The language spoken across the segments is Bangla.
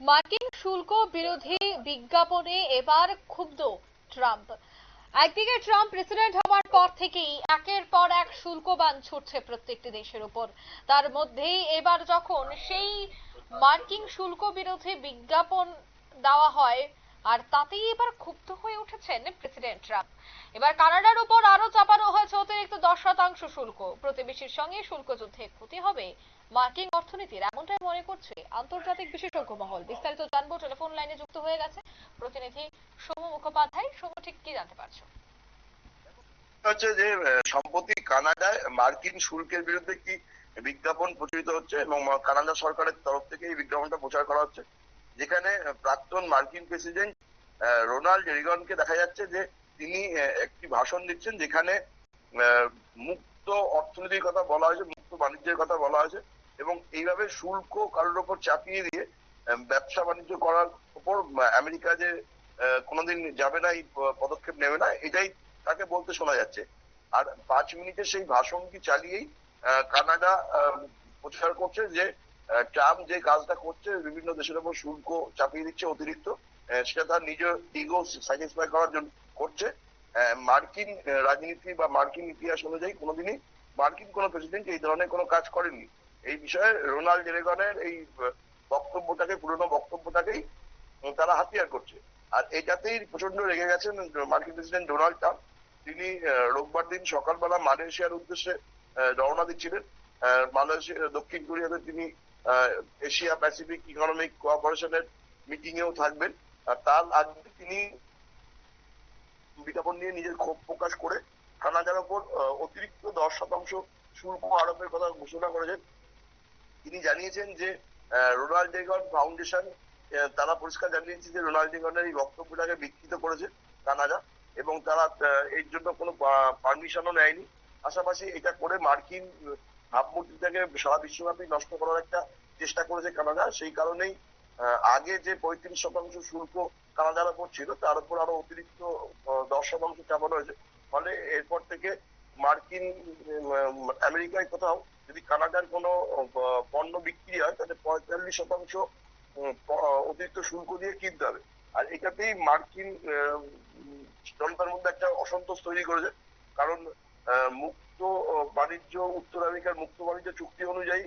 মার্কিন শুল্ক বিরোধী বিজ্ঞাপনে এবার ক্ষুব্ধ ট্রাম্প। একদিকে ট্রাম্প প্রেসিডেন্ট হওয়ার পর থেকেই একের পর এক শুল্ক বান ছুটছে প্রত্যেকটি দেশের উপর। তার মধ্যেই এবার যখন সেই মার্কিন শুল্ক বিরোধী বিজ্ঞাপন দেওয়া হয়, আর তাতেই এবার ক্ষুব্ধ হয়ে উঠেছেন প্রেসিডেন্ট ট্রাম্প। এবার কানাডার উপর আরও চাপানো হয়েছে অতিরিক্ত দশ শতাংশ শুল্ক। প্রতিবেশীর সঙ্গে শুল্ক যুদ্ধে ক্ষতি হবে। মার্কিন অর্থনীতির এমনটাই মনে করছে আন্তর্জাতিক বিশেষজ্ঞ মহল। বিস্তারিত জানব টেলিফোন লাইনে যুক্ত হয়ে গেছে প্রতিনিধি সৌম মুখোপাধ্যায়। সৌম, ঠিক কি জানতে পারছ? হচ্ছে যে সম্প্রতি কানাডায় মার্কিন শুল্কের বিরুদ্ধে কি বিজ্ঞাপন প্রচলিত হচ্ছে এবং কানাডা সরকারের তরফ থেকে এই বিজ্ঞাপনটা প্রচার করা হচ্ছে। যেখানে প্রাক্তন মার্কিন প্রেসিডেন্ট রোনাল্ড রিগনকে দেখা যাচ্ছে যে তিনি একটি ভাষণ দিচ্ছেন যেখানে মুক্ত অর্থনীতির কথা বলা হয়েছে, মুক্ত বাণিজ্যের কথা বলা হয়েছে এবং এইভাবে শুল্ক কারোর উপর চাপিয়ে দিয়ে ব্যবসা বাণিজ্য করার উপর আমেরিকা যে কোনোদিন যাবে না, এই পদক্ষেপ নেবে না, এটাই তাকে বলতে শোনা যাচ্ছে। আর পাঁচ মিনিটের সেই ভাষণটি চালিয়েই কানাডা প্রচার করছে যে ট্রাম্প যে কাজটা করছে, বিভিন্ন দেশের উপর শুল্ক চাপিয়ে দিচ্ছে অতিরিক্ত সেটা তার নিজের ইগো স্যাটিসফাই করার জন্য করছে। মার্কিন রাজনীতি বা মার্কিন ইতিহাস অনুযায়ী কোনোদিনই মার্কিন কোনো প্রেসিডেন্ট এই ধরনের কোনো কাজ করেননি এই বিষয়ে রোনাল্ড রেগনের এই বক্তব্যটাকে, পুরনো বক্তব্যটাকেই তারা হাতিয়ার করছে। আর এটাতেই প্রচণ্ড রেগে গেছেন মার্কিন প্রেসিডেন্ট ডোনাল্ড ট্রাম্প। তিনি রোববার দিন সকালবেলা মালয়েশিয়ার উদ্দেশ্যে রওনা দিচ্ছিলেন। মালয়েশিয়া দক্ষিণ কোরিয়াতে তিনি এশিয়া প্যাসিফিক ইকোনমিক কোঅপারেশনের মিটিং এও থাকবেন। আর তার আগে তিনি বিজ্ঞাপন নিয়ে নিজের ক্ষোভ প্রকাশ করে কানাডার ওপর অতিরিক্ত দশ শতাংশ শুল্ক আরোপের কথা ঘোষণা করেছেন, তিনি জানিয়েছেন যে রোনাল্ড রেগন ফাউন্ডেশন তারা পরিষ্কার জানিয়েছে যে রোনাল্ড রেগনের এই বক্তব্যটাকে বিকৃত করেছে কানাডা এবং তারা এর জন্য কোনো পারমিশনও নেয়নি। পাশাপাশি এটা করে মার্কিন ভাবমূর্তিটাকে সারা বিশ্বব্যাপী নষ্ট করার একটা চেষ্টা করেছে কানাডা। সেই কারণেই আগে যে পঁয়ত্রিশ শতাংশ শুল্ক কানাডার উপর ছিল, তার উপর আরও অতিরিক্ত দশ শতাংশ চাপানো হয়েছে। ফলে এরপর থেকে মার্কিন আমেরিকায় কোথাও যদি কানাডার কোনো পণ্য বিক্রি হয়, তাহলে পঁয়তাল্লিশ শতাংশ অতিরিক্ত শুল্ক দিয়ে কিনতে হবে। আর এটাতেই মার্কিন জনতার মধ্যে একটা অসন্তোষ তৈরি করেছে। কারণ মুক্ত বাণিজ্য, উত্তর আমেরিকার মুক্ত বাণিজ্য চুক্তি অনুযায়ী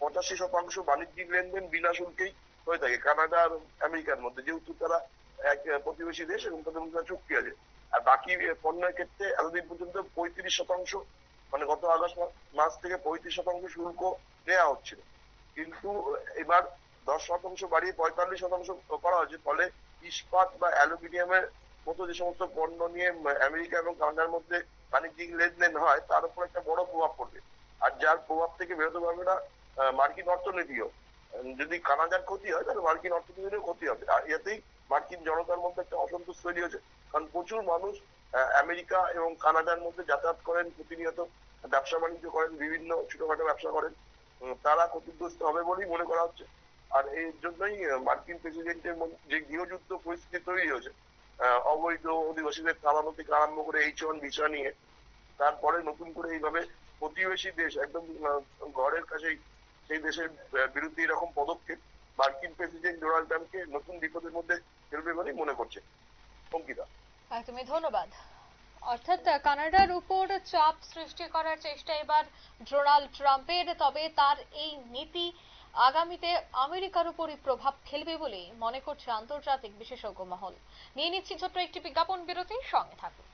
পঁচাশি শতাংশ বাণিজ্যিক লেনদেন বিনা শুল্কেই হয়ে থাকে কানাডা আর আমেরিকার মধ্যে। যেহেতু তারা এক, প্রতিবেশী দেশ এবং তাদের মধ্যে চুক্তি আছে। আর বাকি পণ্যের ক্ষেত্রে এতদিন পর্যন্ত পঁয়ত্রিশ শতাংশ মানে গত আগস্ট মাস থেকে পঁয়ত্রিশ শতাংশ শুল্ক নেওয়া হচ্ছিল। কিন্তু এবার দশ শতাংশ বাড়িয়ে পঁয়তাল্লিশ শতাংশ করা হয়েছে, ফলে ইস্পাত বা অ্যালুমিনিয়ামের মতো যে সমস্ত পণ্য নিয়ে আমেরিকা এবং কানাডার মধ্যে বাণিজ্যিক লেনদেন হয়, তার উপর একটা বড় প্রভাব পড়বে। আর যার প্রভাব থেকে বেরোতে পারবে না মার্কিন অর্থনীতিও। যদি কানাডার ক্ষতি হয়, তাহলে মার্কিন অর্থনীতিরও ক্ষতি হবে। আর এতেই মার্কিন জনতার মধ্যে একটা অসন্তোষ তৈরি হয়েছে। কারণ প্রচুর মানুষ আমেরিকা এবং কানাডার মধ্যে যাতায়াত করেন, প্রতিনিয়ত ব্যবসা বাণিজ্য করেন, বিভিন্ন ছোটখাটো ব্যবসা করেন। তারা ক্ষতিগ্রস্ত হবে বলেই মনে করা হচ্ছে। আর এর জন্যই মার্কিন প্রেসিডেন্টের যে গৃহযুদ্ধ পরিস্থিতি তৈরি হয়েছে অবৈধ অধিবাসীদের তাড়ানো থেকে আরম্ভ করে এইচ ওয়ান ভিসা নিয়ে, তারপরে নতুন করে এইভাবে প্রতিবেশী দেশ, একদম ঘরের কাছেই সেই দেশের বিরুদ্ধে এরকম পদক্ষেপ মার্কিন প্রেসিডেন্ট ডোনাল্ড ট্রাম্পকে নতুন বিপদের মধ্যে ফেলবে বলেই মনে করছে। অঙ্কিতা। একদমই ধন্যবাদ। অর্থাৎ কানাডার উপর চাপ সৃষ্টি করার চেষ্টা এবার ডোনাল্ড ট্রাম্পের, তবে তার এই নীতি আগামীতে আমেরিকার উপরই প্রভাব ফেলবে বলে মনে করছে আন্তর্জাতিক বিশেষজ্ঞ মহল। নিয়ে নিচ্ছি ছোট্ট একটি বিজ্ঞাপন বিরতি সঙ্গে থাকুন।